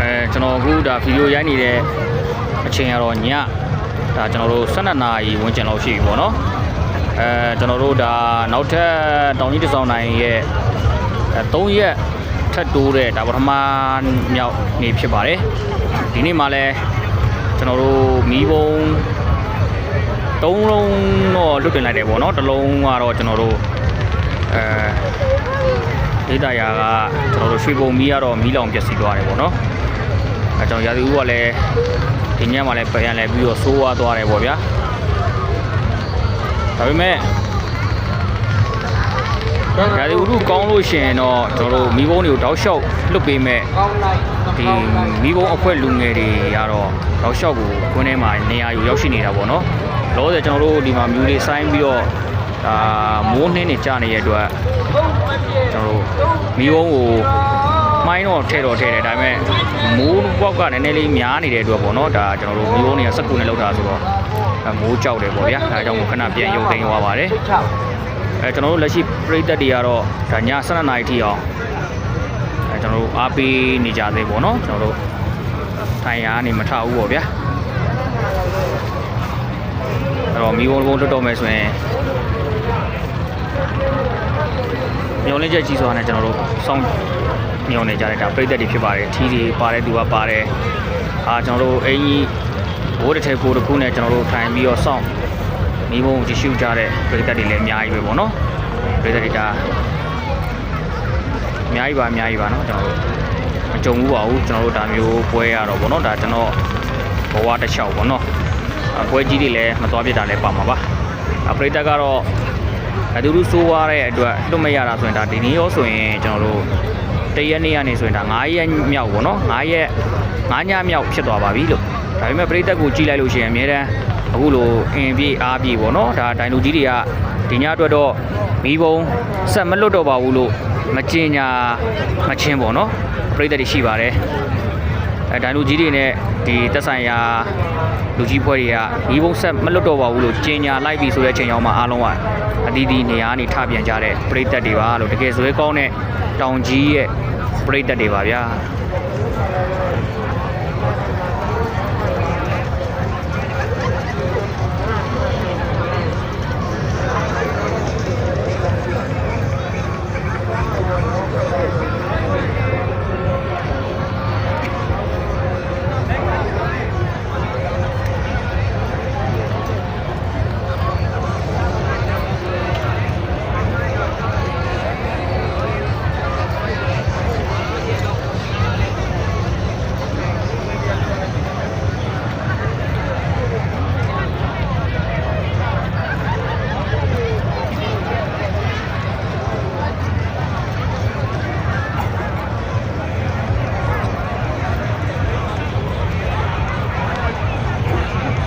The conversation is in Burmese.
အဲကျွန်တော်အခုဒါဗီဒီယိုရိုက်နေတဲ့အချိန်ကတော့ညဒါကျွန်တော်တို့12နာရီဝန်းကျင်လောက်ရှိပြီပေါ့နော်အဲကျွန်တော်တို့ဒါနောက်ထပ်တောင်ကြီးတစောင်းနိုင်ရဲ့အဲ3ရက်ထပ်တိုးတဲ့ဒါပထမမြောက်နေ့ဖြစ်ပါတယ်ဒီနေ့မှလည်းကျွန်တော်တို့မီးဘုံသုံးလုံးတော့လွတ်တင်လိုက်တယ်ပေါ့နော်တစ်လုံးကတော့ကျွန်တော်တို့အဲ ဒေတာယာကကျွန်တော်တို့ရွှေဘုံမီးကတော့မီးလောင်ပျက်စီးသွားတယ်ပေါ့နော်အဲကျွန်တော်ရာသီဥကလည်းဒီညမှာလည်းပြန်လဲပြီးတော့ဆိုးဝါးသွားတယ်ပေါ့ဗျာဒါပေမဲ့ရာသီဥတုကောင်းလို့ရှိရင်တော့ကျွန်တော်တို့မီးဘုံတွေကိုတောက်လျှောက်လွတ်ပေးမဲ့ကောင်းလိုက်ဒီမီးဘုံအဖွဲ့လူငယ်တွေကတော့တောက်လျှောက်ကိုခွင်းထဲမှာနေရာယူရောက်ရှိနေတာပေါ့နော်လောဆယ်ကျွန်တော်တို့ဒီမှာမြူတွေဆိုင်းပြီးတော့ ဒါမိုးနှင်းနေကြနေတဲ့အတွက်ဘုံမပြေကျွန်တော်တို့မီးဘုံကိုမိုင်းတော့ထဲတော့ထဲတယ်ဒါပေမဲ့မိုးပေါက်ကနည်းနည်းလေးများနေတဲ့အတွက်ပေါ့နော်ဒါကျွန်တော်တို့မီးဘုံတွေကစက်ကူနဲ့လောက်တာဆိုတော့အဲမိုးကြောက်တယ်ပေါ့ဗျာအဲဒါကြောင့်မို့ခဏပြန်ရုပ်သိမ်းသွားပါတယ်ချောက်အဲကျွန်တော်တို့လက်ရှိပြိသက်တွေကတော့ဒါည7နာရီထိအောင်အဲကျွန်တော်တို့အားပေးနေကြသေးပေါ့နော်ကျွန်တော်တို့ထိုင်ရနေမထဘူးပေါ့ဗျာအဲ့တော့မီးဘုံဘုံတွတ်တော့မယ်ဆိုရင် ညောင်းလေးချက်ကြီးစွာနဲ့ကျွန်တော်တို့စောင့်ညောင်းနေကြတဲ့ဒါပြိသက်တွေဖြစ်ပါတယ်ထီးတွေပါတယ်သူကပါတယ်အာကျွန်တော်တို့အင်ကြီးဘိုးတစ်ထည်ကိုတစ်ခုနဲ့ကျွန်တော်တို့ထိုင်ပြီးတော့စောင့်မိဘုံကြည့်ရှုကြတဲ့ပြည်သက်တွေလည်းအများကြီးပဲပေါ့နော်ပြည်သက်တွေဒါအများကြီးပါအများကြီးပါနော်ကျွန်တော်တို့မကြုံဘူးပါဘူးကျွန်တော်တို့ဒါမျိုးပွဲရတော့ပေါ့နော်ဒါကျွန်တော်ဘဝတစ်လျှောက်ပေါ့နော်အပွဲကြီးတွေလည်းမသွားပြစ်တာလည်းပါမှာပါအပြည်သက်ကတော့ အတူတူစိုးွားတဲ့အတွက်လွတ်မရတာဆိုရင်ဒါဒီနေ့ရောဆိုရင်ကျွန်တော်တို့တရက်နေ့ကနေဆိုရင်ဒါ9ရက်မြောက်ပေါ့နော်9ရက်9ညမြောက်ဖြစ်သွားပါပြီလို့ဒါပေမဲ့ပြည်သက်ကိုကြည့်လိုက်လို့ရှိရင်အများတန်းအခုလိုအင်ပြေးအားပြေးပေါ့နော်ဒါဒိုင်လူကြီးတွေကဒီညအတွက်တော့မီးဘုံဆက်မလွတ်တော့ပါဘူးလို့မကျင်ညာမချင်းပေါ့နော်ပြိတ္တတွေရှိပါတယ် အဲဒိုင်လူကြီးတွေနဲ့ဒီသက်ဆိုင်ရာလူကြီးဖွဲ့တွေကမီးဘုံဆက်မလွတ်တော့ပါဘူးလို့ကျင်ညာလိုက်ပြီဆိုတဲ့အချိန်ရောက်မှအားလုံးကအတီးတီးနေရာကနေထပြန်ကြတဲ့ပြိတ္တတွေပါလို့တကယ်ဇွဲကောင်းတဲ့တောင်ကြီးရဲ့ပြိတ္တတွေပါဗျာ